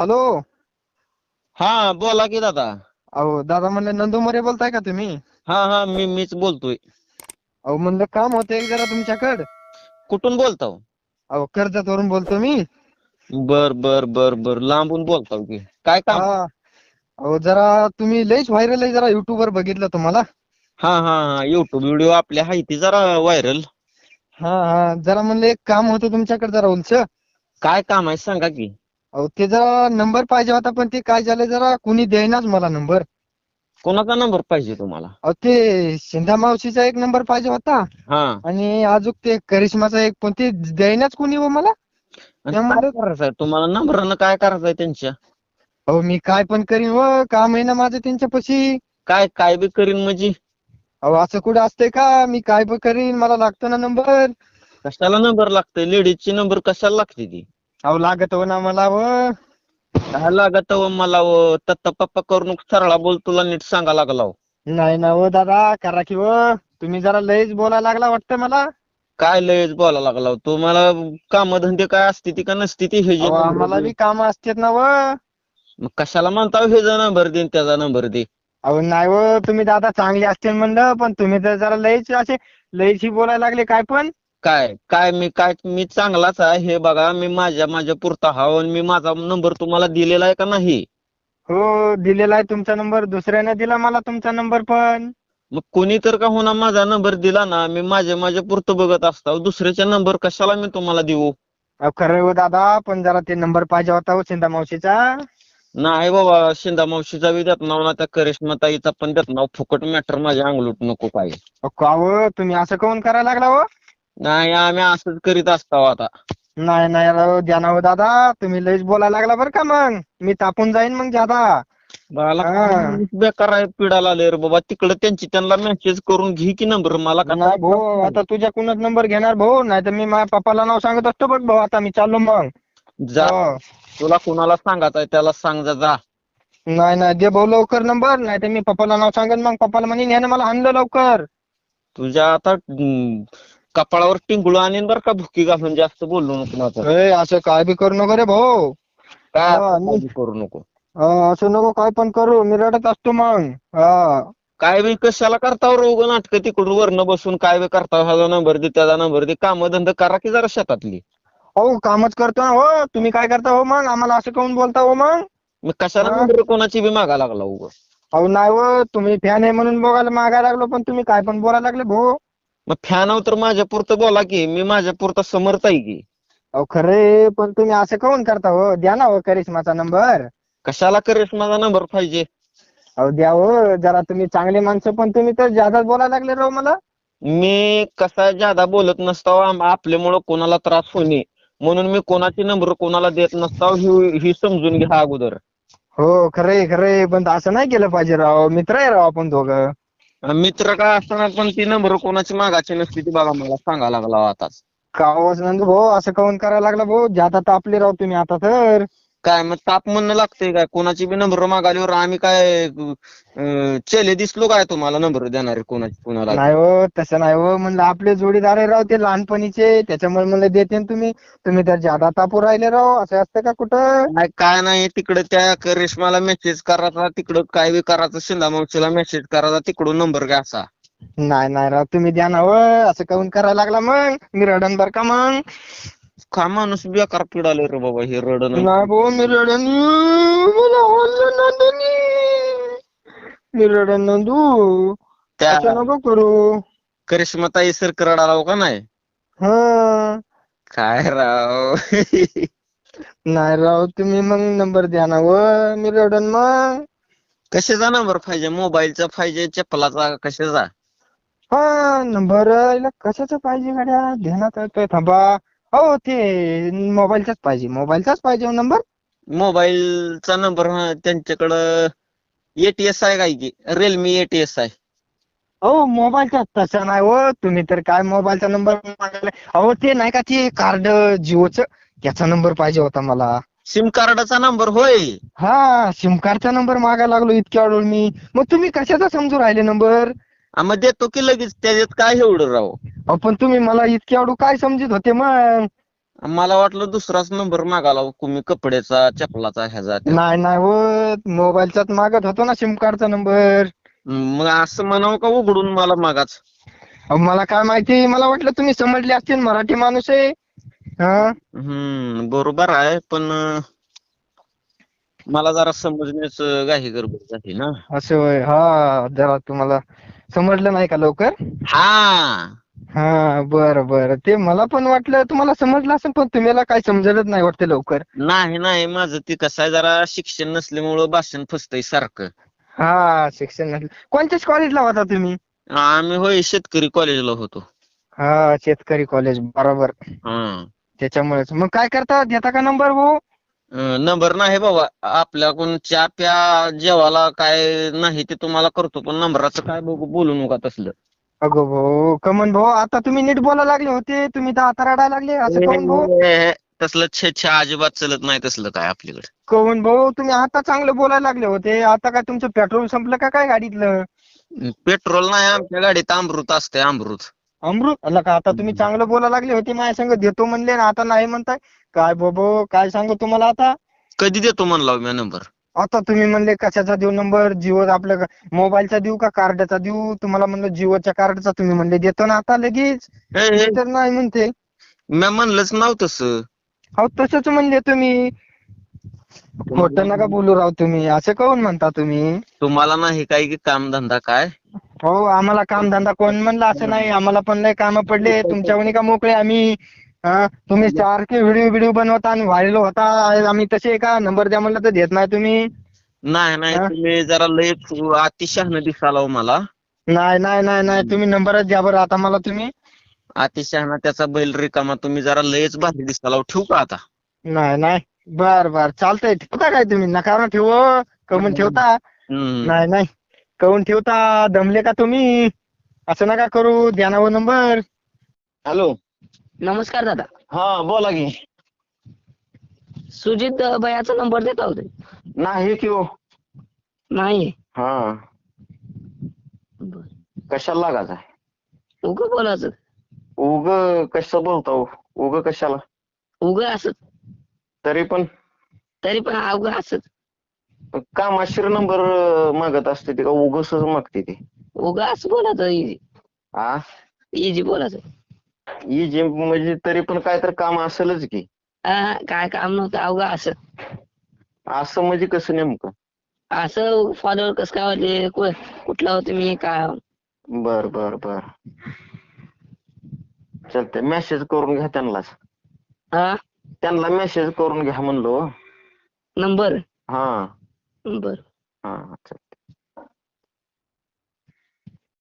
Hello हा बोला की दादा. अहो दादा म्हणलं नंदू मोरे बोलताय का तुम्ही? हा हा मी मीच बोलतोय. अहो म्हणलं काम होतं एक जरा तुमच्याकडं. कुठून बोलताव? अहो कर्जतवरून बोलतो मी. बर बर बर बर लांबून बोलताव की. काय काम? हा. अहो जरा तुम्ही लईच व्हायरल आहे जरा युट्यूब वर बघितलं तुम्हाला. हा हा हा युट्यूब व्हिडिओ आपल्या हायती जरा व्हायरल हा हा जरा म्हणलं एक काम होतं तुमच्याकडे जरा उलच. काय काम आहे सांगा की. अहो ते जरा नंबर पाहिजे होता पण ते काय झालं जरा कुणी देईनाच मला नंबर. कोणाचा नंबर पाहिजे तुम्हाला? अहो ते शिंदा मावशीचा एक नंबर पाहिजे होता. हा. आणि अजून ते करिश्माचा एक पण ते देईनाच कुणी हो मला? आणि त्यामुळे- काय तुम्हाला नंबरानं काय करायचंय त्यांच्या? अहो मी काय पण करीन व काम आहे ना माझं त्यांच्यापाशी. काय काय बी करीन म्हणजे? अहो असं कुठं असतंय का? मी काय पण करीन मला लागतो ना नंबर. कशाला नंबर लागतोय? लेडीजची नंबर कशाला लागते ती? अहो लागत हो ना मला व. काय लागत व मला व? तत्ता पप्पा करून सरळा बोल तुला नीट सांगा लागला हो. नाही ना हो दादा करा की व. तुम्ही जरा लयच बोलायला लागला वाटतं मला. काय लयच बोला लागला हो. तुम्हाला कामधंदे काय असते ती का नसते ती? हे जे अहो, आम्हाला बी काम असतात ना व. मग कशाला म्हणता हे जा नंबर दे त्याचा नंबर दे. अहो नाही व तुम्ही दादा चांगले असतील म्हणलं पण तुम्ही तर जरा लयच असे लयची बोलायला लागले काय पण. काय काय मी काय मी चांगलाच आहे हे बघा मी माझ्या माझ्या पुरता हाव आणि मी माझा नंबर तुम्हाला दिलेला आहे का नाही? हो दिलेला आहे तुमचा नंबर दुसऱ्याने दिला मला तुमचा नंबर पण. मग कोणी तर का होणार माझा नंबर दिला ना मी माझ्या माझ्या पुरतं बघत असतो दुसऱ्याचा नंबर कशाला मी तुम्हाला देऊ? अहो खरं हो दादा पण जरा ते नंबर पाहिजे होता हो शिंदा मावशीचा. नाही बाबा शिंदा मावशीचा बी देत नाव ना त्या करिश्मा ताईचा पण देत नाव. फुकट मॅटर माझ्या अंगलूट नको काय अहो, का हो? तुम्ही असं काऊन करायला लागला हो? नाही आम्ही असंच करीत असतो आता. नाही नाही राव द्या ना हो दादा. तुम्ही लयच बोलायला लागला बरं का मग. मी तापून जाईन मग मला हा. बेकार आहे पिडाला आले रे बाबा. तिकडे त्यांची त्यांना मेसेज करून घे की नंबर मला का नाही भाऊ आता तुझ्याकडूनच नंबर घेणार भाऊ. नाही तर मी माझ्या पप्पाला नाव सांगत असतो बघ भाऊ. आता मी चाललो मग. जा. हो. तुला कुणाला सांगायचंय त्याला सांग जा जा. नाही नाही दे भाऊ लवकर नंबर नाही तर मी पप्पाला नाव सांगेन मग. पप्पाला म्हणेन यानं मला आणलं लवकर. तुझ्या आता हम्म, कपाळावर टिंगुळ आणीन बर का भुकी घालून जास्त बोलू नको माझं. ए, असं काय बी करू नको रे भाऊ. काय हा, काळजी करू नको. हा, असं नको काय पण करू मी रडत असतो मग. हा. काय बी कशाला करताव रोग नाटक तिकडून वरनं बसून काय बी करताव ह्याचा नंबर दे त्याचा नंबर दे काम धंदा करा की जरा शेतातली. हो कामच करतो ना हो तुम्ही काय करता हो मग? आम्हाला असं काऊन बोलता हो मग? मग कशाला हा. नंबर कोणाची बी मागा लागला उग? अहो नाही हो तुम्ही फॅन आहे म्हणून बघायला मागायला लागलो पण तुम्ही काय पण बोलायला लागले भाऊ. मग फॅन तर माझ्या पुरतं बोला की मी माझ्या पुरतं समर्थ आहे की. अहो खरे पण तुम्ही असं काऊन करता हो? द्या ना हो करिश्माचा नंबर. कशाला करेस माझा नंबर पाहिजे? अहो द्या हो जरा तुम्ही चांगले माणसं पण तुम्ही तर जादाच बोलायला लागले राव मला. मी कसा ज्यादा बोलत नसतो आम- आपल्यामुळं कोणाला त्रास होणे म्हणून मी कोणाची नंबर कोणाला देत नसतो ही ही समजून घ्या अगोदर. हो खरे खरे पण असं नाही केलं पाहिजे राव. मित्र आहे राव आपण दोघं. मित्र काय असताना पण ती नंबर कोणाची मागाची नसती ती बघा मला सांगा लागला हो आताच. कावच हो नंदू भाऊ? असं काऊन करायला लागला भाऊ? जादा तापले राव तुम्ही आता तर. काय मग ताप म्हणणं लागतंय काय? कोणाची बी नंबर मागाल्यावर आम्ही काय अं, चेले दिसलो काय तुम्हाला नंबर देणारे कोणाची कोणाला? नाही हो तसं नाही हो. म्हणलं आपले जोडीदार आहे राव ते लहानपणीचे. त्याच्यामुळे म्हणलं देते ना तुम्ही. तुम्ही तर जादा तापू राहिले राव. असं असतं का कुठं? काय काय नाही. तिकडे त्या रेशमाला मेसेज करायचा तिकडं काय बी करायचं शिंदा मावशीला मेसेज करायचा तिकडून नंबर घ्यायचा नाही नाही राव. तुम्ही द्या ना हो. असं काऊन करायला लागला मग? मी रडन बर का मग? का माणूस बेकार पिडाले रे बाबा हे रडन नाही मी रडन मला नंदनी. मी रडन नंदू. त्या असं नको करू. करिश्मा ताई सर रडाला का नाही? हा. काय राव. नाही राव तुम्ही मग नंबर द्या ना व. मी रडन मग. कशाचा नंबर पाहिजे? मोबाईलचा पाहिजे चप्पलाचा कशाचा? हा नंबर याला कशाचा पाहिजे गाड्या? ध्यानात येतोय थांबा. हो ते मोबाईलचाच पाहिजे. मोबाईलचाच पाहिजे हो नंबर मोबाईलचा नंबर त्यांच्याकडं एटीएस आहे काय की रिअलमी एटीएस आहे हो मोबाईलचा तसा नाही हो. तुम्ही तर काय मोबाईलचा नंबर मागायला अहो ते नाही का ते कार्ड जिओचं? त्याचा नंबर पाहिजे होता मला. सिम कार्डाचा नंबर होय. हा सिम कार्डचा नंबर मागायला लागलो इतक्या वेळ मी. मग तुम्ही कशाचा समजू राहिले नंबर मग देतो की लगेच त्याच्यात काय एवढं राव? अहो पण तुम्ही मला इतक्या वेळ काय समजत होते मग? मला वाटलं दुसराच नंबर मागाला तुम्ही कपड्याचा चपलाचा ह्याचा त्या. नाही नाही हो मोबाईलचाच मागत होतो ना सिम कार्डचा नंबर मग असं म्हणावं का उघडून मला मागाच? मला काय माहिती मला वाटलं तुम्ही समजले असतील मराठी माणूस आहे. हा? हम्म बरोबर आहे पण अं, मला जरा समजण्याच घाई गडबड झाली ना. असं होय. हा जरा तुम्हाला समजलं नाही का लवकर? हा. हा बरं बरं. ते मला पण वाटलं तुम्हाला समजलं असेल पण तुम्हाला काय समजलंच नाही वाटतं लवकर. नाही नाही. माझं ते कसं आहे जरा शिक्षण नसल्यामुळं भाषण फसतंय सारखं. हा शिक्षण नसलं कोणत्याच कॉलेजला होता तुम्ही? आम्ही होय शेतकरी कॉलेजला होतो. हा शेतकरी कॉलेज बरोबर. हा. त्याच्यामुळेच. मग काय करता? देता का नंबर भाऊ? नंबर नाही बाबा. आपल्याकडून चहा प्या जेवायला काय नाही ते तुम्हाला करतो पण नंबराचं काय बघू बोलू नका तसलं. अगो भाऊ कमन भाऊ आता तुम्ही नीट बोलायला लागले होते तुम्ही तर आता रडायला लागले असं कहून भाऊ? तसलं छे छे अजिबात चलत नाही तसलं काय आपल्याकडे. कहून भाऊ तुम्ही आता चांगलं बोलायला लागले होते आता काय तुमचं पेट्रोल संपलं का काय गाडीतलं? पेट्रोल नाही आमच्या गाडीत अमृत असते अमृत. अमृत? अला का आता तुम्ही चांगलं बोलायला लागले होते माझ्या संग देतो म्हणले ना आता नाही म्हणताय? काय बाबा काय सांगू तुम्हाला आता? कधी देतो म्हणला मी नंबर? आता तुम्ही म्हणले कशाचा देऊ नंबर? जिओ आपल्या मोबाईलचा देऊ का कार्डचा देऊ? तुम्हाला म्हणलं जिओच्या कार्डचा तुम्ही म्हणले देतो ना आता लगेच. हे, हे, तर नाही म्हणते. मी म्हणलंच नाव तसं अहो तसंच म्हणले तुम्ही. खोटं नका बोलू राव तुम्ही. असं काऊन म्हणता तुम्ही? तुम्हाला नाही काय की काम धंदा काय? हो आम्हाला कामधंदा कोण म्हणलं? असं नाही. आम्हाला पण लय कामं पडले. तुमच्याहून का मोकळे? आम्ही हा? तुम्ही सारखे व्हिडिओ व्हिडिओ बनवता आणि व्हायरल होता. आम्ही तसे का नंबर द्या म्हणलं तर देत नाही तुम्ही. नाही नाही हा? तुम्ही जरा लय अतिशहाणं दिसाला हो मला. नाही नाही नाही नाही. तुम्ही नंबरच द्या बरं आता मला तुम्ही. अतिशहाणा त्याचा बैल रिकामा. तुम्ही जरा लयच भारी दिसाला हो. ठेवू का आता? नाही नाही. बर बर. चालतंय. ठेवता काय तुम्ही? नका ठेव कमून ठेवता. हम्म. नाही नाही. करून ठेवता. दमले का तुम्ही? असं नका करू. द्या ना हो नंबर हॅलो. नमस्कार दादा. हा बोला की. सुजित भैयाचा नंबर देता होते? नाही की हो. नाही हा. बर. कशाला लागायचा? उग बोलायचं. उग कसं बोलता? हो उग कशाला? उग असत तरी पण. तरी पण अवघ असत कामाशीर नंबर मागत असते ते का उगच मागते ते? उग असं बोलायचं इजी हा इजी बोलायचं. ही जे म्हणजे तरी पण काय तर काम असेलच की. काय काम नव्हतं अवघ असं. असं म्हणजे कसं नेमकं? असं फॉलोअर कसं काय कु- कुठला होते मी काय बर बर बर. चालतंय मेसेज करून घ्या त्यांनाच. हा? त्यांना मेसेज करून घ्या म्हणलो. नंबर हा. बर हा चल